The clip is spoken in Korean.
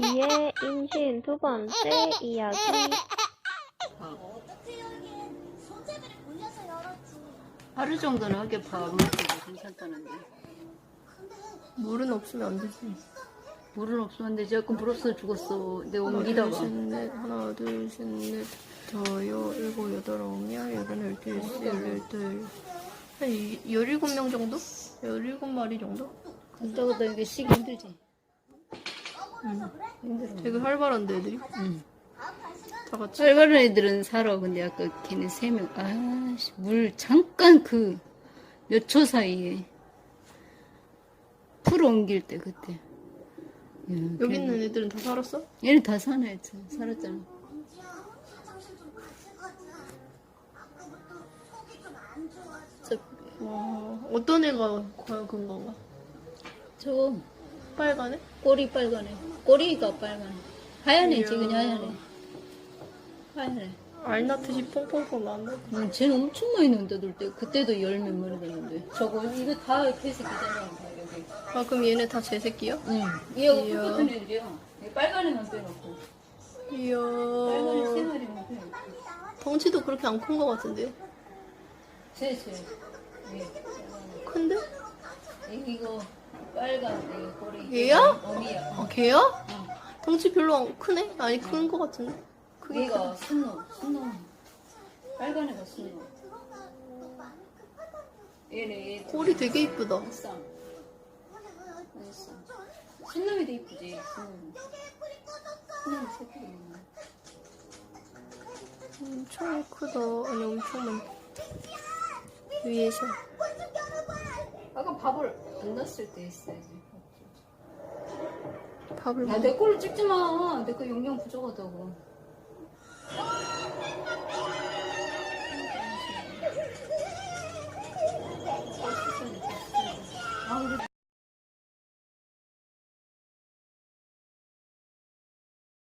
비의 임신 두 번째 이야기. 하루 정도는 하게 밥 먹어도 괜찮다는데 물은 없으면 안 되지. 물은 없었는데 자꾸 물 없어 죽었어 내가 하나, 옮기다가 둘, 셋, 넷. 하나, 둘, 셋, 넷. 저요, 일곱, 여덟, 아홉, 열, 열한, 열둘, 열셋, 열여덟. 한 이- 열일곱 명 정도? 열일곱 마리 정도? 갔다 갔다 이게 쉬기 힘들지 되게 활발한데, 애들이? 응. 다 같이. 활발한 애들은 살아 근데 아까 걔네 세 명 아 씨 물 잠깐 그 몇 초 사이에 풀 옮길 때 그때 야, 여기 걔네- 있는 애들은 다 살았어? 얘는 다 사네 살았잖아 저, 와, 어떤 애가 과연 그런 건가? 저 빨간애? 꼬리 빨간해 꼬리가 빨간해 하얀애 이야. 지금 하얀애 하얀애 알나트시 퐁퐁퐁 나왔나? 응, 쟤는 엄청 많이 넣는다 놀 때 그때도 열 몇 마리 넣는데 저거 이거 다 개새끼잖아 여기 아, 그럼 얘네 다 제 새끼야? 응 얘하고 이야. 똑같은 애들이야 얘 빨간 애만 빼놓고 빨간 애세 이야. 마리만 빼놓고 덩치도 그렇게 안큰거 같은데? 쟤쟤 큰데? 이거 빨간 이 꼬리 얘야? 어미야 아, 걔야? 어. 덩치 별로 안 크네? 아니, 큰 거 같은데? 크게 얘가 순놈 순놈 빨간 애가 순놈 얘네 얘 꼬리 되게 이쁘다. 순놈이 더 이쁘지 순놈 순놈 새끼 엄청 크다. 아니, 엄청 많다. 위에서. 아까 밥을 안 넣었을 때 했어야지 밥을 야, 먹내 거를 찍지 마. 내 거 용량 부족하다고.